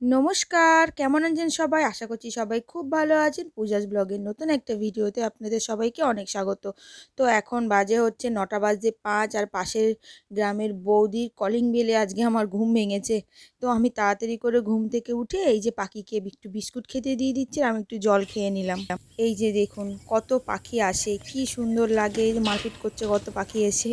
নমস্কার, কেমন আছেন সবাই? আশা করছি সবাই খুব ভালো আছেন। পূজাস ব্লগের নতুন একটা ভিডিওতে আপনাদের সবাইকে অনেক স্বাগত। তো এখন বাজে হচ্ছে নটা বাজে পাঁচ আর পাশের গ্রামের বৌদির কলিং বেলে আজকে আমার ঘুম ভেঙেছে। তো আমি তাড়াতাড়ি করে ঘুম থেকে উঠে এই যে পাখিকে একটু বিস্কুট খেতে দিয়ে দিচ্ছি আমি একটু জল খেয়ে নিলাম। এই যে দেখুন কত পাখি আসে, কি সুন্দর লাগে। মারপিট করছে কত পাখি এসে।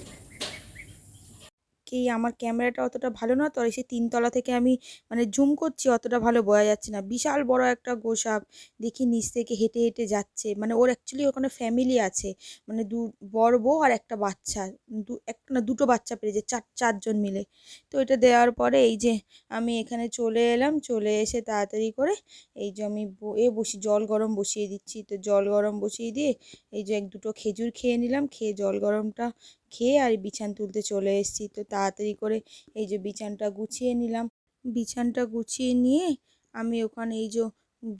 কি আমার ক্যামেরাটা অতটা ভালো না? তো সেই তিনতলা থেকে আমি মানে জুম করছি, অতটা ভালো বোঝা যাচ্ছে না। বিশাল বড় একটা গোসাপ দেখি নিচ থেকে হেঁটে হেঁটে যাচ্ছে। মানে ওর অ্যাকচুয়ালি ওখানে ফ্যামিলি আছে। মানে দু বড় বউ আর একটা বাচ্চা। দু একটা না দুটো বাচ্চা পেয়েছে চার, চারজন মিলে। তো এটা দেওয়ার পরে এই যে আমি এখানে চলে এলাম, চলে এসে তাড়াতাড়ি করে এই যে আমি এ বসি, জল গরম বসিয়ে দিচ্ছি। তো জল গরম বসিয়ে দিয়ে এই যে এক দুটো খেজুর খেয়ে নিলাম। খেয়ে জল গরমটা খেয়ে আর বিছান তুলতে চলে এসেছি। তো তাড়াতাড়ি করে এই যে বিছানটা গুছিয়ে নিলাম। বিছানটা গুছিয়ে নিয়ে আমি ওখানে এই যে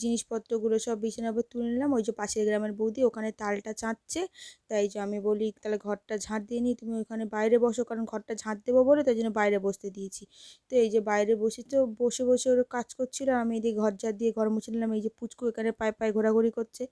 জিনিসপত্রগুলো সব বিছানার উপর তুলে নিলাম। ওই যে পাশের গ্রামের বৌদি ওখানে তালটা চাঁচছে তাই যে আমি বলি, তাহলে ঘরটা ঝাঁট দিয়ে নিই তুমি ওখানে বাইরে বসো, কারণ ঘরটা ঝাঁট দেবো বলে তাই জন্য বাইরে বসতে দিয়েছি। তো এই যে বাইরে বসে তো বসে বসে ওর কাজ করছিল। আমি এদিকে ঘর ঝাঁট দিয়ে ঘর মুছে নিলাম। এই যে পুচকু এখানে পায়ে পায়ে ঘোরাঘুরি করছে।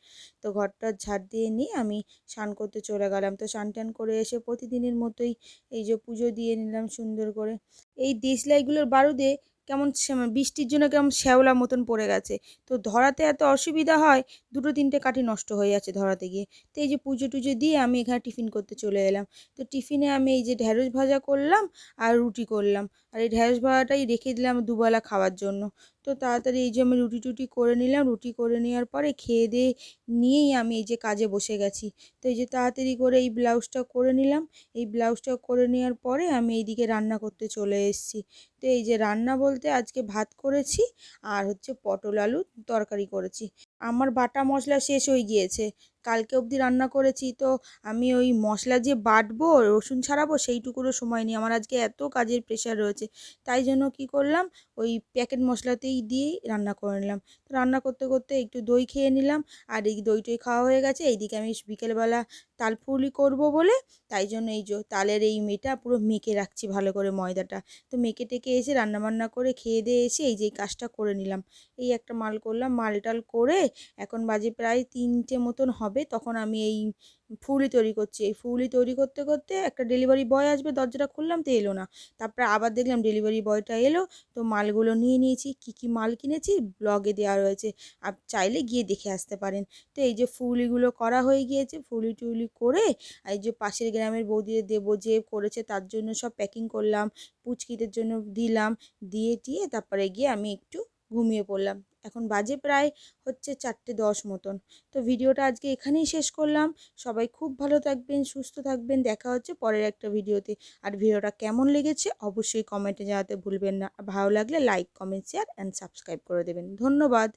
তো ঘরটা ঝাঁট দিয়ে নিয়ে আমি স্নান করতে চলে গেলাম। তো স্নান টান করে এসে প্রতিদিনের মতোই এই যে পুজো দিয়ে নিলাম সুন্দর করে। এই দেশলাইগুলোর বারুদে কেমন শ্যাম- বৃষ্টির জন্য কেমন শ্যাওলা মতন পড়ে গেছে। তো ধরাতে এত অসুবিধা হয়, দুটো তিনটে কাঠি নষ্ট হয়ে যাচ্ছে ধরাতে গিয়ে। তো এই যে পুজো টুজো দিয়ে আমি এখানে টিফিন করতে চলে এলাম। তো টিফিনে আমি এই যে ঢ্যাঁড়স ভাজা করলাম আর রুটি করলাম। আর এই ঢ্যাঁড়স ভাজাটাই রেখে দিলাম দুবেলা খাওয়ার জন্য। তো তাড়াতাড়ি এই যে আমি রুটি টুটি করে নিলাম, রুটি করে নেওয়ার পরে খেয়ে দিয়ে নিয়েই আমি এই যে কাজে বসে গেছি। তো এই যে তাড়াতাড়ি করে এই ব্লাউজটা করে নিলাম, এই ব্লাউজটা করে নেওয়ার পরে আমি এইদিকে রান্না করতে চলে এসেছি। তো এই যে রান্না বলতে আজকে ভাত করেছি আর হচ্ছে পটল আলু তরকারি করেছি। আমার বাটা মশলা শেষ হয়ে গিয়েছে কালকে অবধি রান্না করেছি, তো আমি ওই মশলা যে বাটবো, রসুন ছাড়াবো, সেইটুকুরও সময় নেই। আমার আজকে এত কাজের প্রেশার রয়েছে। তাই জন্য কি করলাম, ওই প্যাকেট মশলাতেই দিয়েই রান্না করে নিলাম। রান্না করতে করতে একটু দই খেয়ে নিলাম, আর এই দই টই খাওয়া হয়ে গেছে। এইদিকে আমি বিকেলবেলা তালপুলি করব বলে, তাই জন্য এই যে তালের এই মেয়েটা পুরো মেখে রাখছি ভালো করে ময়দাটা। তো মেখে টেকে এসে রান্নাবান্না করে খেয়ে দিয়ে এসে এই যে কাজটা করে নিলাম। এই একটা মাল করলাম মাল টাল করে এখন বাজে প্রায় তিনটে মতন হবে, তখন আমি এই ফুলই তৈরি করছি। এই ফুলই তৈরি করতে করতে একটা ডেলিভারি বয় আসবে, দরজাটা খুললাম তো এলো না। তারপরে আবার দেখলাম ডেলিভারি বয়টা এলো, তো মালগুলো নিয়ে নিয়েছি, কি কি মাল কিনেছি ব্লগে দেওয়া রয়েছে। আপ চাইলে গিয়ে দেখে আসতে পারেন। তো এই যে ফুলিগুলো করা হয়ে গিয়েছে, ফুলি টুলি করে এই যে পাশের গ্রামের বৌদিদের দেবো যে করেছে তার জন্য সব প্যাকিং করলাম, পুচকিদের জন্য দিলাম, দিয়ে টিয়ে তারপরে গিয়ে আমি একটু ঘুমিয়ে পড়লাম। এখন বাজে প্রায় হচ্ছে চারটে দশ মতন। তো ভিডিওটা আজকে এখানেই শেষ করলাম। সবাই খুব ভালো থাকবেন, সুস্থ থাকবেন। দেখা হচ্ছে পরের একটা ভিডিওতে। আর ভিডিওটা কেমন লেগেছে অবশ্যই কমেন্টে জানাতে ভুলবেন না। ভালো লাগলে like comment share and subscribe করে দেবেন। ধন্যবাদ।